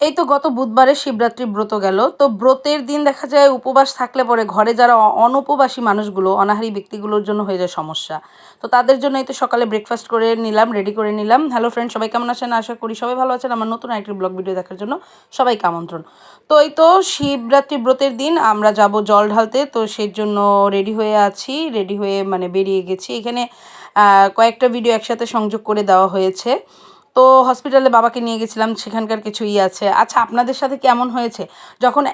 এই তো গত বুধবারে শিবরাত্রি ব্রত গেল। তো ব্রতের দিন দেখা যায় উপবাস থাকলে পরে ঘরে যারা অনুপবাসী মানুষগুলো, অনাহারী ব্যক্তিগুলোর জন্য হয়ে যায় সমস্যা। তো তাদের জন্য এই তো সকালে ব্রেকফাস্ট করে নিলাম রেডি করে নিলাম। হ্যালো ফ্রেন্ড সবাই কেমন আছেন? আশা করি সবাই ভালো আছেন। আমার নতুন একটি ব্লগ ভিডিও দেখার জন্য সবাইকে আমন্ত্রণ। তো এই তো শিবরাত্রি ব্রতের দিন, আমরা যাব জল ঢালতে। তো সেই জন্য রেডি হয়ে আছি রেডি হয়ে মানে বেরিয়ে গেছি। এখানে কয়েকটা ভিডিও একসাথে সংযোগ করে দেওয়া হয়েছে। তো হসপিটালে বাবাকে নিয়ে গেছিলাম, সেখানকার কিছুই আছে। আচ্ছা আপনাদের সাথে কেমন হয়েছে? যখন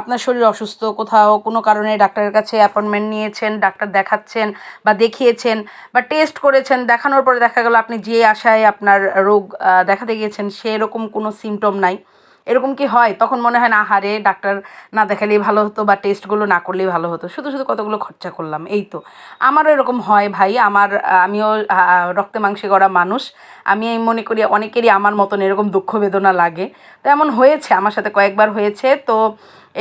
আপনার শরীর অসুস্থ, কোথাও কোনো কারণে ডাক্তারের কাছে অ্যাপয়েন্টমেন্ট নিয়েছেন, ডাক্তার দেখাচ্ছেন বা দেখিয়েছেন বা টেস্ট করেছেন, দেখানোর পরে দেখা গেল আপনি যে আশায় আপনার রোগ দেখাতে গিয়েছেন, সেরকম কোনো সিমটম নাই। এরকম কি হয়? তখন মনে হয় না হারে ডাক্তার না দেখালেই ভালো হতো বা টেস্টগুলো না করলেই ভালো হতো। শুধু শুধু কতগুলো খরচা করলাম, এই তো। আমারও এরকম হয় ভাই, আমার, আমিও রক্তে মাংসে গড়া মানুষ। আমি এই মনে করি অনেকেরই আমার মতন এরকম দুঃখ বেদনা লাগে। তো এমন হয়েছে, আমার সাথে কয়েকবার হয়েছে। তো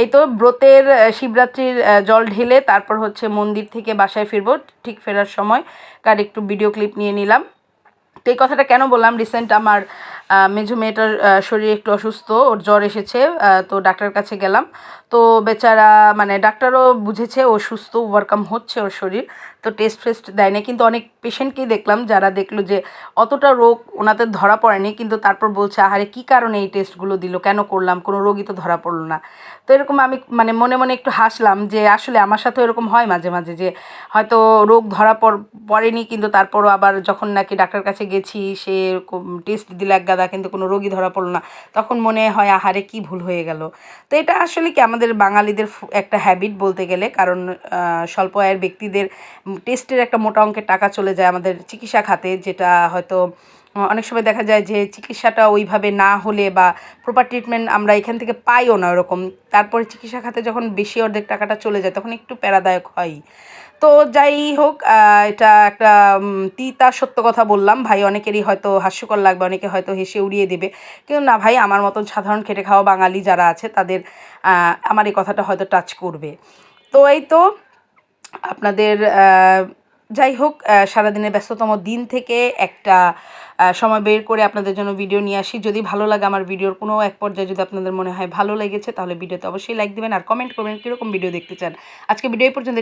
এই তো ব্রতের শিবরাত্রির জল ঢেলে তারপর হচ্ছে মন্দির থেকে বাসায় ফিরবো। ঠিক ফেরার সময়। কার একটু ভিডিও ক্লিপ নিয়ে নিলাম। তো এই কথাটা কেন বললাম? রিসেন্ট আমার মেজো মেয়েটার শরীর একটু অসুস্থ, ওর জ্বর এসেছে তো ডাক্তারের কাছে গেলাম। তো বেচারা মানে ডাক্তারও বুঝেছে, ও সুস্থ ওভারকাম হচ্ছে ওর শরীর, তো টেস্ট ফেস্ট দেয়নি। কিন্তু অনেক পেশেন্টকেই দেখলাম, যারা দেখল যে অতটা রোগ ওনাদের ধরা পড়েনি, কিন্তু তারপর বলছে, আহারে, কী কারণে এই টেস্টগুলো দিল? কেন করলাম? কোনো রোগই তো ধরা পড়ল না। তো এরকম আমি মানে মনে মনে একটু হাসলাম যে, আসলে আমার সাথে এরকম হয় মাঝে মাঝে যে, হয়তো রোগ ধরা পড় পড়েনি, কিন্তু তারপরও আবার যখন নাকি ডাক্তার কাছে গেছি, সে টেস্ট দিল এক গাদা কিন্তু কোনো রোগী ধরা পড়ল না। তখন মনে হয়, আহারে কি ভুল হয়ে গেল। তো এটা আসলে কি আমাদের বাঙালিদের একটা হ্যাবিট বলতে গেলে, কারণ স্বল্প আয়ের ব্যক্তিদের টেস্টের একটা মোটা অঙ্কের টাকা চলে যায় আমাদের চিকিৎসা খাতে, যেটা হয়তো অনেক সময় দেখা যায় যে চিকিৎসাটা ওইভাবে না হলে বা প্রপার ট্রিটমেন্ট আমরা এখান থেকে পাইও না ওরকম। তারপরে চিকিৎসা খাতে যখন বেশি অর্ধেক টাকাটা চলে যায়, তখন একটু প্যারাদায়ক হয়। তো যাই হোক এটা একটা তিতা সত্য কথা বললাম। ভাই, অনেকেরই হয়তো হাস্যকর লাগবে, অনেকে হয়তো হেসে উড়িয়ে দেবে। কিন্তু না ভাই, আমার মতন সাধারণ খেটে খাওয়া বাঙালি যারা আছে, তাদের আমার এই কথাটা হয়তো টাচ করবে। তো এই তো, আপনাদের যাই হোক সারাদিনের ব্যস্ততম দিন থেকে একটা সময় বের করে আপনাদের জন্য ভিডিও নিয়ে আসি। যদি ভালো লাগে আমার ভিডিওর কোনো এক পর্যায়ে যদি আপনাদের মনে হয় ভালো লেগেছে, তাহলে ভিডিওতে অবশ্যই লাইক দিবেন আর কমেন্ট করবেন কীরকম ভিডিও দেখতে চান। আজকে ভিডিও পর্যন্ত